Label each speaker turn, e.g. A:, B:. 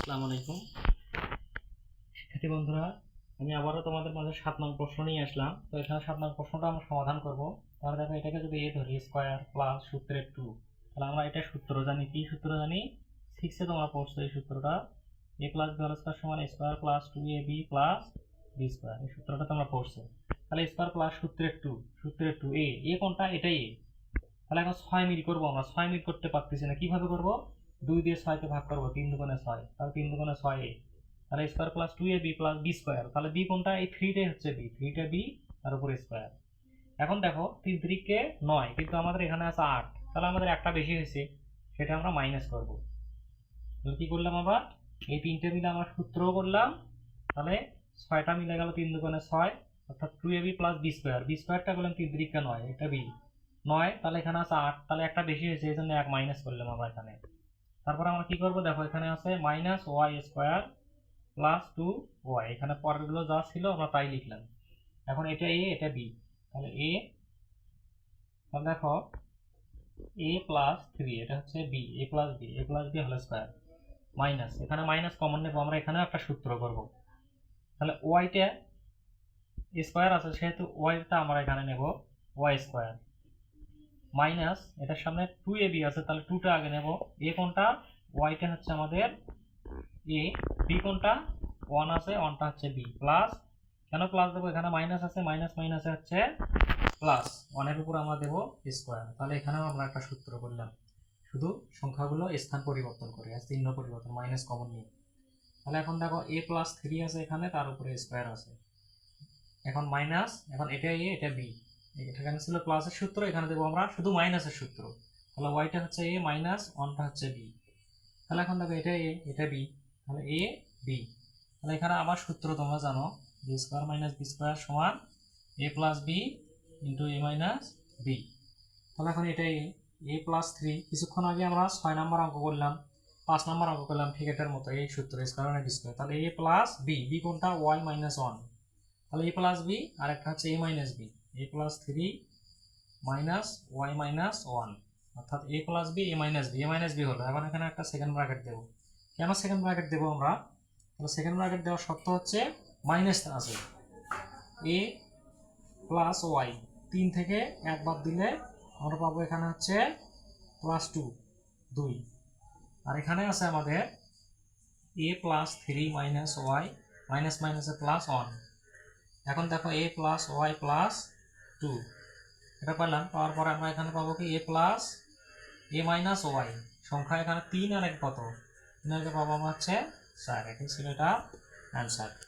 A: আসসালামু আলাইকুম। শিক্ষার্থী বন্ধুরা, আমি আবারও তোমাদের মাঝে সাত নং প্রশ্ন নিয়ে আসলাম। তো এখানে সাত নং প্রশ্নটা আমরা সমাধান করব। তাহলে দেখো, এটাকে যদি এ ধরি স্কোয়ার প্লাস সূত্রের টু তাহলে আমরা এটা সূত্র জানি। কি সূত্র জানি? সিক্সে তোমরা পড়ছো এই সূত্রটা। এ প্লাস বি স্কোয়ার সমান square plus two A B plus B square এই সূত্রটা তোমরা পড়ছো। তাহলে স্কোয়ার প্লাস সূত্রের টু সূত্রের টু এ এ কোনটা? এটাই এ তাহলে এখন ছয় মিল করব আমরা। ছয় মিল করতে পারতেছি না। কীভাবে করব? দুই দিয়ে ছয়কে ভাগ করব, তিন দুগুণে ছয়। তাহলে তিন দুগুণে ছয় এ। তাহলে square plus two A B plus B square তাহলে বি কোনটা? এই থ্রিটাই হচ্ছে বি থ্রিটা বি তার উপরে স্কোয়ার এখন দেখো, তিন তিরিকে নয়, কিন্তু আমাদের এখানে আছে আট। তাহলে আমাদের একটা বেশি হয়েছে, সেটা আমরা মাইনাস করব। তাহলে কি করলাম আবার এই তিনটে মিলে আমরা সূত্রও করলাম। তাহলে ছয়টা মিলে গেল তিন দুগুণে ছয়, অর্থাৎ two A B plus B square B স্কোয়ারটা করলাম তিন তিরিকে নয়, এটা বি নয়, তাহলে এখানে আছে আট। তাহলে একটা বেশি হয়েছে, এই জন্য এক মাইনাস করলাম আমরা এখানে। তারপর আমরা কি করব? দেখো, এখানে আছে minus Y square plus two Y এখানে পরেরগুলো যা ছিল আমরা তাই লিখলাম। এখন এটা এ এটা বি তাহলে এ তাহলে দেখো এ প্লাস থ্রি এটা হচ্ছে B A plus B A plus B হল স্কোয়ার মাইনাস এখানে মাইনাস কমন নেব, আমরা এখানেও একটা সূত্র করব। তাহলে ওয়াইটা স্কোয়ার আছে, সেহেতু ওয়াইটা আমরা এখানে নেব ওয়াই স্কোয়ার মাইনাস, এটার সামনে টু এ বি আছে, তাহলে টুটা আগে নেব। এ কোনটা? ওয়াইটা হচ্ছে আমাদের এ বি কোনটা? ওয়ান আছে ওয়ানটা হচ্ছে বি প্লাস কেন প্লাস দেবো? এখানে মাইনাস আছে মাইনাস মাইনাসে হচ্ছে প্লাস ওয়ানের উপর আমরা দেবো স্কোয়ার তাহলে এখানেও আমরা একটা সূত্র করলাম। শুধু সংখ্যাগুলো স্থান পরিবর্তন করে আর চিহ্ন পরিবর্তন মাইনাস কমন নিয়ে। তাহলে এখন দেখো এ প্লাস থ্রি আছে এখানে, তার উপরে স্কোয়ার আছে। এখন মাইনাস এখন এটা এ এটা বি এখানে ছিল প্লাসের সূত্র, এখানে দেবো আমরা শুধু মাইনাসের সূত্র। তাহলে ওয়াইটা হচ্ছে এ মাইনাস ওয়ানটা হচ্ছে বি তাহলে এখন দেখো এটা এ এটা বি তাহলে এ বি তাহলে এখানে আবার সূত্র তোমরা জানো B square minus B square সমান A plus B into A minus B তাহলে এখন এটা এ এ প্লাস থ্রি কিছুক্ষণ আগে আমরা ছয় নম্বর অঙ্ক করলাম, পাঁচ নম্বর অঙ্ক করলাম ঠিক এটার মতো, এই সূত্র স্কোয়ার মাইনাস বি স্কোয়ার তাহলে এ প্লাস বি বি কোনটা? ওয়াই মাইনাস ওয়ান তাহলে এ প্লাস বি আর একটা হচ্ছে A minus B A plus three minus Y minus one অর্থাৎ A plus B A minus B A minus B হলো। এখন এখানে একটা সেকেন্ড ব্র্যাকেট দেবো। কেন সেকেন্ড ব্র্যাকেট দেবো আমরা? তাহলে সেকেন্ড ব্র্যাকেট দেওয়ার শর্ত হচ্ছে মাইনাস আছে। এ প্লাস ওয়াই তিন থেকে এক বাদ দিলে আমরা পাবো এখানে হচ্ছে প্লাস টু দুই। আর এখানে আছে আমাদের A plus three minus Y minus মাইনাসে প্লাস ওয়ান এখন দেখো A plus Y plus two এটা পেলাম পাওয়ার পরে আমরা এখানে পাবো কি? A plus A minus Y সংখ্যা এখানে তিন আর এক কত? তিন আর পাবো আমার হচ্ছে স্যার এটাই ছিল এটা অ্যান্সার